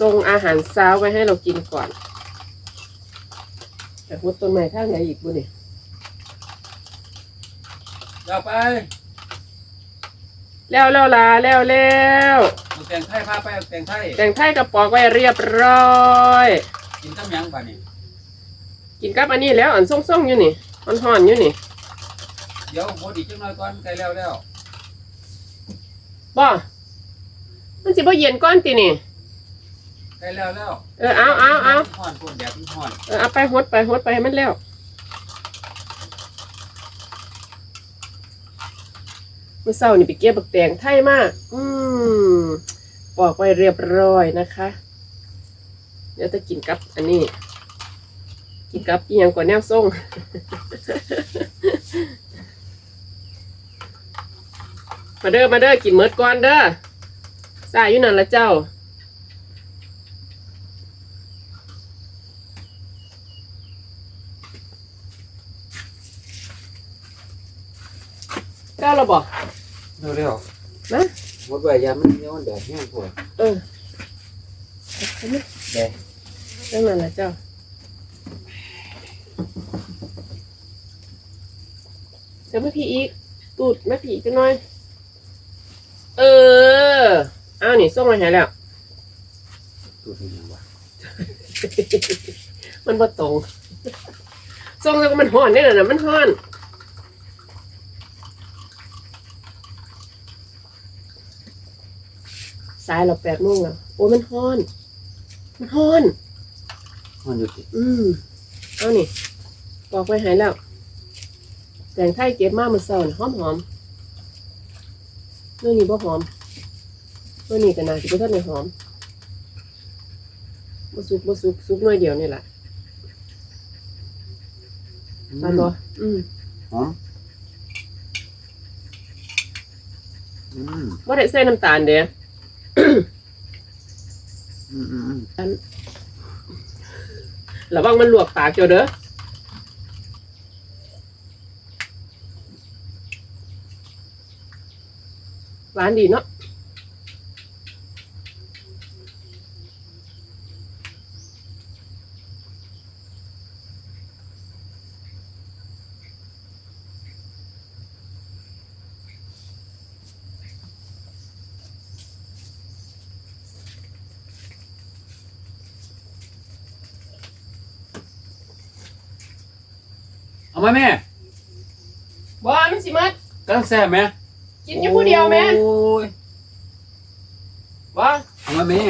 ส่งอาหารเช้าไว้ให้เรากินก่อน แต่พุดต้นไม้ท่างไหนอีกบุนี่เดี๋ยวไปแล้วแล้วลาแล้วแล้วเอาแต่งไทยพาไปเอาแต่งไทยแต่งไทยกระปอกไว้เรียบร้อย กินต้มยังป่ะนี่กินกับอันนี้แล้วอันส่งๆอยู่นี่มันห่อนๆอยู่นี่ เดี๋ยวโหดอีกจังหน่อยก่อนใกล้แล้วแล้วบ่มันสิบ่เย็นก้อนตินี่ ใกล้แล้วแล้วเออเอาเอาเอาห่อนพวกแดดมันห่อนเออเอาไปหดไปหดไปให้มันแล้วเมื่อเช้านี่ไปเก็บบักแตงไทยมาก อืมปอกไว้เรียบร้อยนะคะ เดี๋ยวจะกินกับอันนี้ กินกับอีหยังกว่าแนวส่งมาเด้อมาเด้อกินเมิดก่อนเด้อสายอยู่นั่นละเจ้า ก้าวเราบอกเร็วเร็วนะหมดไว้ยามันเดี๋ยวมันแดดแห้งพวกเออเห็นไหมแดดเรื่องนั้นละเจ้าเดี๋ยวไม่ผีอีกตูดไม่ผีอีกจังหน่อย เออเอานี่ส่งมาให้แล้วตูดนี่ยังวะมันบ่ตรงส่งแล้วก็มันห่อนนี่แหละนะมันห่อน สายเราแปดโมงแล้วโอ้ยมันห่อน มันห่อนห่อนอยู่ติอืมเอานี่บอกไว้ใหายแล้วแตงไทยเก็บมาเมื่อเช้านี่หอมหอมเมื่อนี้บ่หอมเมื่อนี้ก็น่าสิบ่ทันได้หอมบ่สุกบ่สุกสุกหน่อยเดียวนี่แหละทานบ่อืมหอมอืมบ่ได้ใส่น้ำตาลเด้ อืมอืมอืมระวังมันลวกปากเจ้าเด้อหวานดีเนาะ เอาไหมแม่บ่มันสิมัดกำลังแซ่บไหมกินอยู่ผู้เดียวแม่โอ้ย บ่ เอาไหมแม่